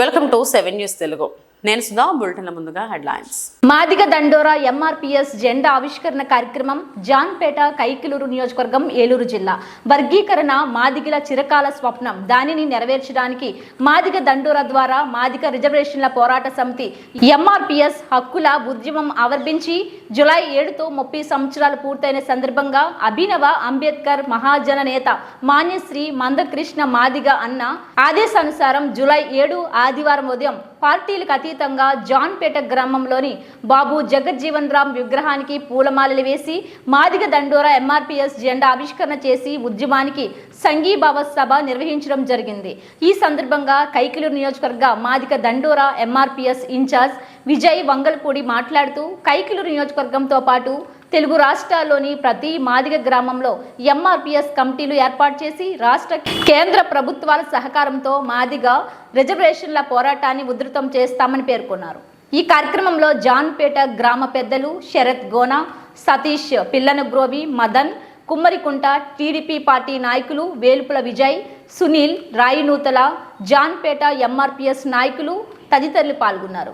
welcome to seven news Telugu నేను సుధా బులెటిన్ల ముందుగా headlines. Madiga దండోరా ఎంఆర్పిఎస్ జెండా ఆవిష్కరణ కార్యక్రమం జాన్పేట కైకిలూరు నియోజకవర్గం ఏలూరు జిల్లా. వర్గీకరణ మాదిగల చిరకాల స్వప్నం. దానిని నెరవేర్చడానికి మాదిగ దండోరా ద్వారా మాదిగ రిజర్వేషన్ల పోరాట సమితి ఎంఆర్పిఎస్ హక్కుల ఉద్యమం ఆవర్భించి జులై ఏడుతో ముప్పై సంవత్సరాలు పూర్తయిన సందర్భంగా అభినవ అంబేద్కర్ మహాజన నేత మాన్యశ్రీ మందకృష్ణ మాదిగ అన్న ఆదేశానుసారం జులై ఏడు ఆదివారం ఉదయం పార్టీలకు అతీతంగా జాన్పేట గ్రామంలోని బాబు జగజ్జీవన్ రామ్ విగ్రహానికి పూలమాలలు వేసి మాదిగ దండోరా ఎంఆర్పిఎస్ జెండా ఆవిష్కరణ చేసి ఉద్యమానికి సంఘీభావ సభ నిర్వహించడం జరిగింది. ఈ సందర్భంగా కైకిలూరు నియోజకవర్గ మాదిక దండోరా ఎంఆర్పిఎస్ ఇన్ఛార్జ్ విజయ్ వంగల్పూడి మాట్లాడుతూ కైకిలూరు నియోజకవర్గంతో పాటు తెలుగు రాష్ట్రాల్లోని ప్రతి మాదిగ గ్రామంలో ఎంఆర్పిఎస్ కమిటీలు ఏర్పాటు చేసి రాష్ట్ర కేంద్ర ప్రభుత్వాల సహకారంతో మాదిగ రిజర్వేషన్ల పోరాటాన్ని ఉధృతం చేస్తామని పేర్కొన్నారు. ఈ కార్యక్రమంలో జాన్పేట గ్రామ పెద్దలు శరత్ గోనా సతీష్ పిల్లనగ్రోవి మదన్ కుమ్మరికుంట టీడీపీ పార్టీ నాయకులు వేలుపుల విజయ్ సునీల్ రాయినూతల జాన్పేట ఎంఆర్పిఎస్ నాయకులు తదితరులు పాల్గొన్నారు.